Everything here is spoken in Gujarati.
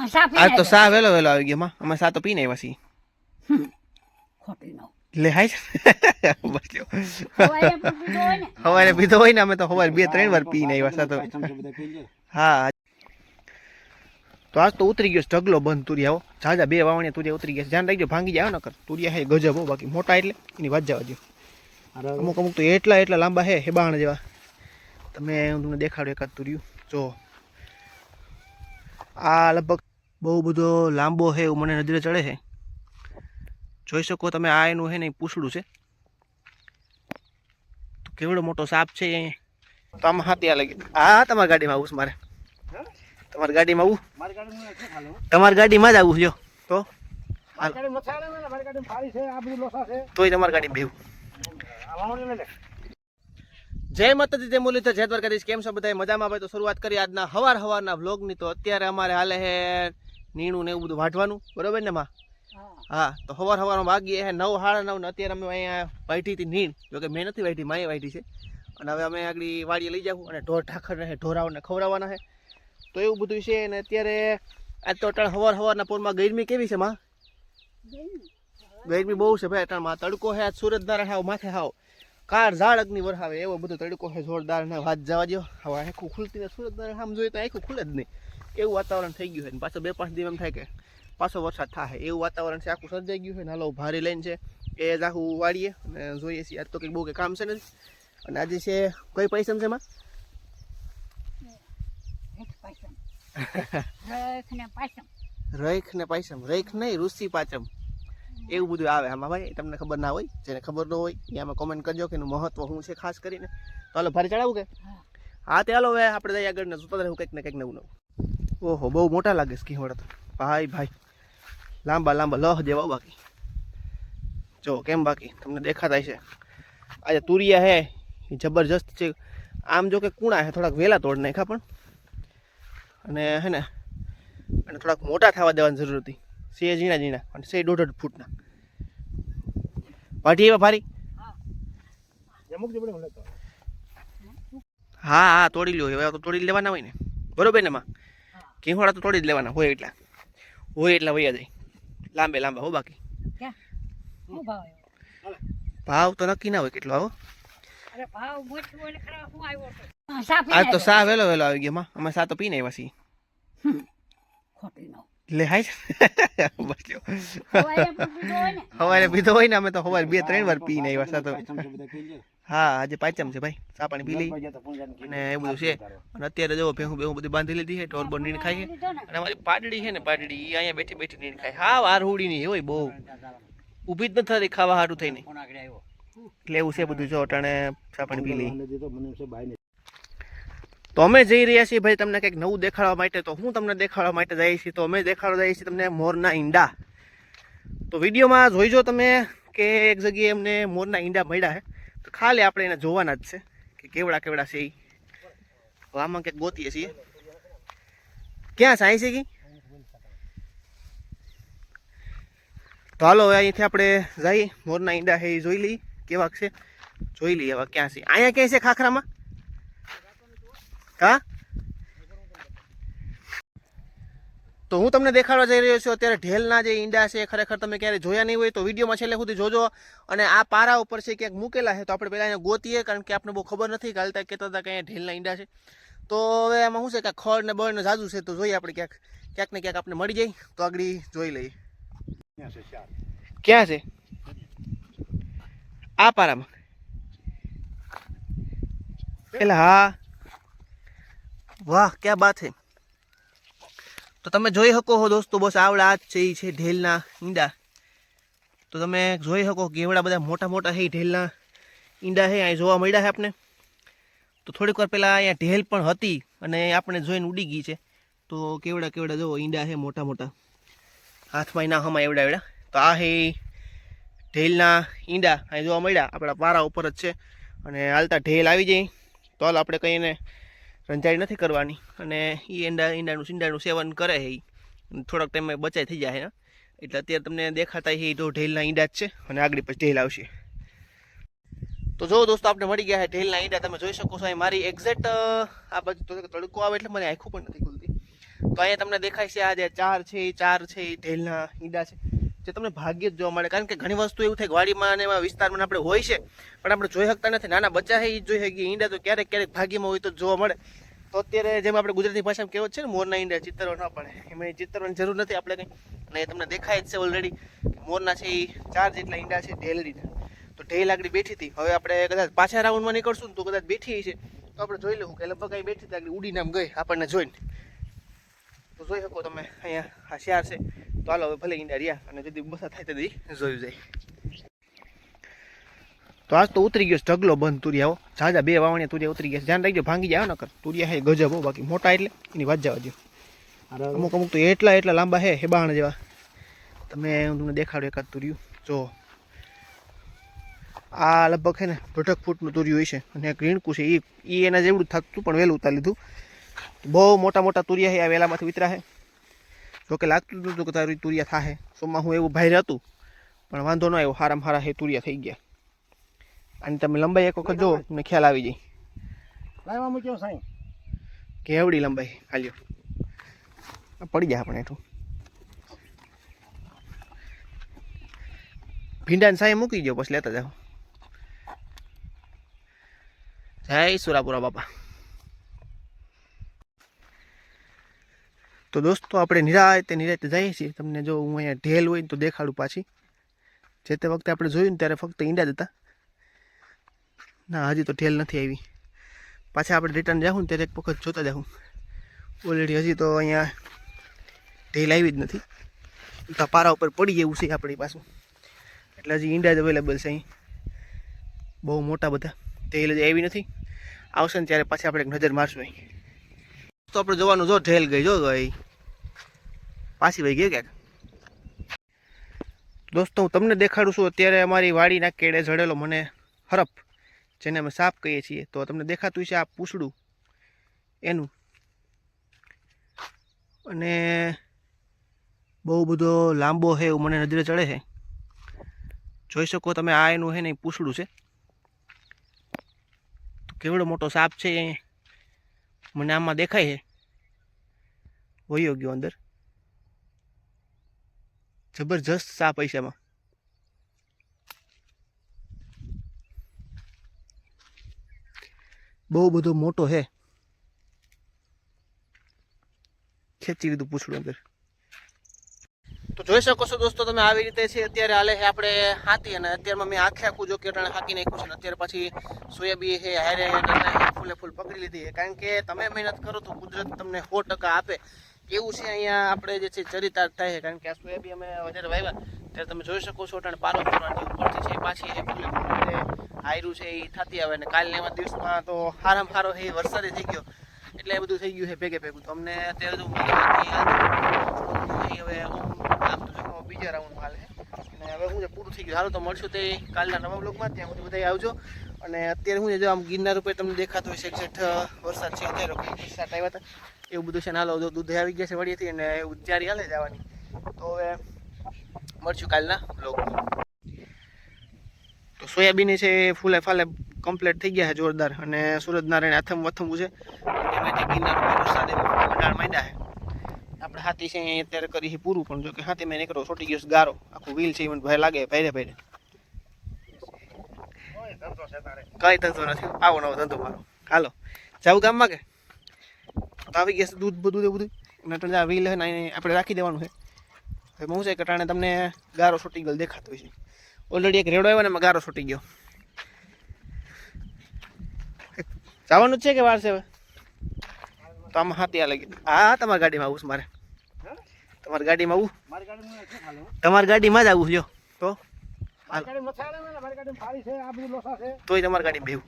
હા, આજ તો. સા વેલો વેલો આવી ગયો માં. અમે સા તો પીને આવ્યા છીએ. ખોટી નો લે હાય. પણ પીધો હોય ને? ને અમે તો સવારે બે ત્રણ વાર પીને આવ્યા સા તો. હા તો આજ તો ઉતરી ગયો ઢગલો બંધ તુરિયાઓ જાજા બે વાવણીયા તુરિયા ઉતરી ગયા ધ્યાન રાખજો ભાંગી જાય નકર. તુરિયા હે ગજબ હો બાકી મોટા એટલે એની વાત જવા દો અમુક અમુક તો એટલા એટલા લાંબા હે હેબાણ જેવા. તમે હું તમને દેખાડું એકાદ તુર્યું. જો. આ લગભગ બહુ બધો લાંબો છે એવું મને નજરે ચડે છે. જોઈ શકો તમે આ એનું છે ને પૂછડું છે. તો કેવડો મોટો સાપ છે એ. તો આમાં હાથી આ લાગે હા તમારી ગાડીમાં આવું મારે. તમારી ગાડીમાં આવું? તમારી ગાડીમાં જ આવું જો. તો? તોય તમારી ગાડીમાં બેવું જય માતાજી જય મુરલીધર જય દ્વારકાધીશ. કેમ છો બધા મજામાં? ભાઈ તો શરૂઆત કરી આજના હવાર હવારના વ્લોગની તો અત્યારે અમારે હાલે હે નીણું ને એવું બધું વાઢવાનું? બરોબર ને માં? હા. તો હવાર હવારમાં વાગીએ નવ સાડા નવ ને અત્યારે અમે અહીંયા વાઢી હતી નીણ. જોકે મેં નથી વાઢી માએ વાઢી છે. અને હવે અમે આગળ વાડીએ લઈ જાવું અને ઢોર ઠાખર રહે ઢોરાઓને ખવડાવવાના છે તો એવું બધું છે અને અત્યારે આજ તો અટાણ હવાર હવારના પોરમાં ગરમી કેવી છે માં? ગરમી? બહુ છે ભાઈ અટાણમાં તડકો છે આજ સુરત ના હાવ માથે હાવ. કાર ઝાડ અગ્નિ વરસાવે એવો બધો તડકો છે જોરદાર ને વાત જવા દો હવે આખું ખુલતી ને સુરત આમ જોઈએ તો આખું ખુલે જ નહીં. એવું વાતાવરણ થઈ ગયું છે ને પાછો બે પાંચ દિવસ એમ થાય કે પાછો વરસાદ થાય એવું વાતાવરણ છે આખું સર્જાઈ ગયું છે ને હાલો ભારે લઈને છે એ જ આખું વાળીએ અને જોઈએ છીએ આજ તો કંઈક બહુ કંઈ કામ છે ને અને આજે છે કઈ પૈસા છે એમાં? રખ ને પાયસમ. રૈખ ને પાયસમ. રૈખ નહીં ઋષિ પાચમ એવું બધું આવે. આમાં ભાઈ તમને ખબર ના હોય જેને ખબર ન હોય એ આમાં કોમેન્ટ કરજો કે એનું મહત્વ શું છે ખાસ કરીને. તો હાલો ભારે ચડાવું કે? હા. તે હાલો હવે આપણે જઈએ આગળ ને જોતા રહેવું કંઈક ને કંઈક નવું નવું. ઓહો બહુ મોટા લાગે છે કિહોડા તો. ભાઈ ભાઈ. લાંબા લાંબા લહ જેવા બાકી. જો કેમ બાકી? તમને દેખાતા છે. આજે તુરિયા હે એ જબરજસ્ત છે. આમ જો કે કૂણા હે થોડાક વહેલા તોડ નાખ્યા પણ. અને હે ને અને થોડાક મોટા થવા દેવાની જરૂર હતી. સે ઝીણા ઝીણા અને સે દોઢ દોઢ ફૂટના. પાટી ફારી હા હા તોડી લ્યો. હવે તો તોડી લેવાના હોય ને. બરોબર ને માં? કિહોડા તો તોડી જ લેવાના હોય એટલા. હોય એટલા વૈયા જાય. લાંબે લાંબા હો બાકી. ભાવ તો નક્કી ના હોય કેટલો આવો આજ તો. સા વેલો વેલો આવી ગયો માં. અમે સા તો પીને આવ્યા છીએ. ખોટી નો લે હાય. હવારે પીધો હોય ને. સવારે પીધો હોય ને અમે તો સવારે બે ત્રણ વાર પીને આવ્યા સાતો. હા આજે પાંચમ છે ભાઈ. ચા પાણી પી લઈ. અને એ બધું છે. અને અત્યારે જો ભેહું ભેહું બધું બાંધી લીધી છે ઢોર બોર નીણ ખાઈ છે અને અમારી પાડડી છે ને પાડડી એ અહીંયા બેઠી બેઠી નીણ ખાય. હા વાર હુડી નહીં હોય બહુ. ઊભી જ નથી થતી ખાવા સારું થઈને. એટલે એવું છે બધું જો અટાણે ચા પાણી પી લઈ. તો અમે જઈ રહ્યા છીએ ભાઈ તમને કંઈક નવું દેખાડવા માટે. તો હું તમને દેખાડવા માટે જઈએ છીએ તો અમે દેખાડવા જઈએ છીએ તમને મોરના ઈંડા. તો વિડીયોમાં જોઈજો તમે કે એક જગ્યાએ અમને મોરના ઈંડા મળ્યા છે તો ખાલી આપણે એને જોવાના જ છે કે કેવડા કેવડા છે એ હવે આમાં કંઈક ગોતીએ છીએ. ક્યાં છે? અહીં છે કે? તો હાલો, હવે અહીંથી આપણે જઈએ. મોરના ઈંડા છે એ જોઈ લઈએ. કેવાક છે? જોઈ લઈએ હવે ક્યાં છે. અહીંયા ક્યાંય છે ખાખરામાં? હા તો હું તમને દેખાડવા જઈ રહ્યો છું. અત્યારે ઢેલના જે ઈંડા છે એ ખરેખર તમે ક્યારેય જોયા નહીં હોય તો વિડીયોમાં છેલ્લે સુધી જોજો. અને આ પારા ઉપર છે ક્યાંક મૂકેલા છે તો આપણે પહેલાં એને ગોતીએ કારણ કે આપણે બહુ ખબર નથી ગાલતા કહેતા હતા કે અહીંયા ઢેલના ઈંડા છે. તો હવે એમાં શું છે કે ખડ ને બળ ને જાજુ છે તો જોઈએ આપણે ક્યાંક ક્યાંક ને ક્યાંક આપણે મળી જાય. તો આગળ જોઈ લઈએ. ક્યાં છે? આ પારામાં. એટલે હા. વાહ, ક્યાં બાત હે. તો તમે જોઈ શકો છો દોસ્તો, બસ આવડા જ છે એ છે ઢેલના ઈંડા. તો તમે જોઈ શકો કેવડા બધા મોટા મોટા છે ઢેલના ઈંડા છે અહીં જોવા મળ્યા છે આપણે તો થોડીક વાર પહેલાં અહીંયા ઢેલ પણ હતી અને આપણે જોઈને ઉડી ગઈ છે. તો કેવડા કેવડા જો ઈંડા છે મોટા મોટા. હાથમાં ના હમા એવડા એવડા. તો આ હે ઢેલના ઈંડા અહીં જોવા મળ્યા. આપણા પારા ઉપર જ છે. અને હાલતા ઢેલ આવી જાય. તો હાલ આપણે કંઈ એને રંજાઈ નથી કરવાની. અને એ ઈંડા, ઈંડાનું ઈંડાનું સેવન કરે છે થોડાક ટાઈમમાં બચાઈ થઈ જાય એટલે અત્યારે તમને દેખાતા એ તો ઢેલના ઈંડા જ છે. અને આગળ પછી ઢેલ આવશે. તો જો દોસ્તો, આપણે મળી ગયા છે ઢેલના ઈંડા. તમે જોઈ શકો છો અહીં મારી એક્ઝેક્ટ આ બાજુ તડકો આવે એટલે મને આખું પણ નથી ખુલતી. તો અહીંયા તમને દેખાય છે આ જે ચાર છે ચાર છે ઢેલના ઈંડા છે. જે તમને ભાગ્ય જ જોવા મળે. કારણ કે ઘણી વસ્તુ એવું થાય વાડીમાં અને એવા વિસ્તારમાં આપણે હોય છે, પણ આપણે જોઈ શકતા નથી. નાના બચ્ચા છે એ જોઈ શકીએ. ઈંડા તો ક્યારેક ક્યારેક ભાગ્યમાં હોય તો જોવા મળે. તો અત્યારે જેમ આપણે ગુજરાતી ભાષામાં કહેવત છે ને, મોરના ઈંડા ચિત્તરવા ન પડે. એમાં ચિત્તરવાની જરૂર નથી આપણે કંઈ. અને તમને દેખાય જ છે ઓલરેડી મોરના છે એ ચાર જેટલા ઈંડા છે ઢેલડીના તો ઢેલ આગળ બેઠી હતી. હવે આપણે કદાચ પાછા રાઉન્ડમાં નીકળશું તો કદાચ બેઠી છે તો આપણે જોઈ લઉં કે લગભગ અહીં બેઠી હતી આગળ ઉડીને આમ ગઈ આપણને જોઈને. તો જોઈ શકો તમે અહીંયા આ છે. તો હાલો હવે ભલે ઈંડા રહ્યા અને যদি બસા થાય તેથી જોયું જાય. તો આજ તો ઉતરી ગયો ઢગલો બંધ તુરિયાઓ ઝાઝા બે વાવણીયા તુરિયા ઉતરી ગયા ધ્યાન રાખજો ભાંગી જાય નકર. તુરિયા હે ગજબ હો બાકી મોટા એટલે એની વાત જવા દો અમુક અમુક તો એટલા એટલા લાંબા હે હેબાણ જેવા. તમે હું તમને દેખાડું એકાદ તુર્યું. જો. આ લગભગ છે ને દોઢક ફૂટનું તુર્યું હોય છે. અને એક રીણકું છે. એ એ એના જેવડું થકતું પણ વહેલું ઉતારી લીધું. બહુ મોટા મોટા તુરિયા છે આ વેલામાંથી વિતરા છે જોકે લાગતું હતું કે તારી તુરિયા થાહે. સોમાં હું એવું ભાઈ હતું પણ વાંધો ન આવ્યો હારામ હારા હે તુરિયા થઈ ગયા. અને તમે લંબાઈ એક વખત જો તમને ખ્યાલ આવી જાય. લાવવા મૂક્યો સાઈ? કેવડી લંબાઈ હાલ્યો પડી જાય આપણે એટલું ભીંડાને સાય મૂકી દો પછી લેતા જાઓ. જય સુરાપુરા બાપા. તો દોસ્તો, આપણે નિરાયતે નિરાતે જઈએ છીએ. તમને જો હું અહીંયા ઢેલ હોય તો દેખાડું પાછી. જે તે વખતે આપણે જોયું ને ત્યારે ફક્ત ઈંડા જ હતા. ના, હજી તો ઢેલ નથી આવી. પાછા આપણે રિટર્ન જાઉં ત્યારે એક વખત જોતા જાઉં ઓલરેડી હજી તો અહીંયા ઢેલ આવી જ નથી. તો પારા ઉપર પડી જેવું છે આપણી પાછું. એટલે હજી ઈંડા જ અવેલેબલ છે અહીં. બહુ મોટા બધા. ઢેલ હજી આવી નથી. આવશે ને ત્યારે પાછી આપણે એક નજર મારશું અહીં. તો આપણે જોવાનું જો ઢેલ ગઈ જો ભાઈ. પાછી ભાઈ ગઈ ક્યાંક. દોસ્તો, હું તમને દેખાડું છું, અત્યારે અમારી વાડીના કેળે જડેલો મને હરફ, જેને અમે સાપ કહીએ છીએ. તો તમને દેખાતું છે આ પૂછડું, એનું. અને બહુ બધો લાંબો છે એવું મને નજરે ચડે છે. જોઈ શકો તમે, આ એનું છે ને પૂછડું છે. કેવડો મોટો સાપ છે મને આમાં દેખાય છે? વયો ગયો અંદર. જબરજસ્ત સાપ પૈસામાં. બહુ બધો મોટો છે ખેંચી લીધું પૂછડું અંદર. તો જોઈ શકો છો દોસ્તો તમે આવી રીતે છે. અત્યારે હાલે છે આપણે હાથી અને અત્યારમાં મેં આખે આખું જો કેટાણે હાકી નાખ્યું છે ને અત્યારે પછી સોયાબી છે હારે ફૂલે ફૂલ પકડી લીધી છે કારણ કે તમે મહેનત કરો તો કુદરત તમને સો ટકા આપે. એવું છે અહીંયા આપણે જે છે ચરિતાર્થ થાય છે. કારણ કે આ સોયાબી અમે વધારે વાવ્યા. ત્યારે તમે જોઈ શકો છો અટાણે પારો ફરવાની ઉપરથી છે, પાછી એ ફૂલે ફૂલ હાયરું છે એ થતી આવે અને કાલના એવા દિવસમાં તો હારામ હારો એ વરસાદ થઈ ગયો. એટલે એ બધું થઈ ગયું છે ભેગે ભેગું. તો અમને અત્યારે અહીં હવે આમ તો જો બીજા રાઉન્ડ હાલે અને હવે હાલો તો મળશું તે કાલના નવા બ્લોગમાં ત્યાં સુધી બધા આવજો. અને અત્યારે હું જો આમ ગિરનાર ઉપર તમને દેખાતો હોય શેઠ વરસાદ છે અત્યારે વરસાદ આવ્યા હતા. એવું બધું છે ને હાલો દૂધ આવી ગયા છે વળીએથી અને ત્યારે હાલે જવાની તો હવે મળશું કાલના બ્લોગમાં તો સોયાબીન છે એ ફૂલે ફાલે કમ્પ્લીટ થઈ ગયા છે જોરદાર. અને સૂરજનારાયણ આથમ વથમું છે ગિરનાર વરસાદે મંડાણ માંડ્યા છે. આપણે હાથી છે અત્યારે કરી પૂરું, પણ જો કે હાથી મેં નીકળો છોટી ગયો ગારો. આખું વ્હીલ છે મને ભય લાગે ભાઈ તારે કઈ ધંધો નથી. આવો નવો ધંધો મારો. હાલો. જાવું ગામમાં કે? આવી ગયા દૂધ બધું એ બધું. નટણ આ હે ને આપણે રાખી દેવાનું છે હવે હું છે કે અટાણે તમને ગારો છૂટી ગયો દેખાતો છે ઓલરેડી એક રેડો આવ્યો ને, એમાં ગારો છૂટી ગયો. જવાનું જ છે કે વાર છે હવે? તો આમાં ત્યાં આ લાગી હા તમારી ગાડીમાં આવું મારે. તમારી ગાડીમાં આવું? ગાડી તમારી ગાડીમાં જ આવું જો તો? ગાડી ગાડી તોય તમારી ગાડીમાં બેવું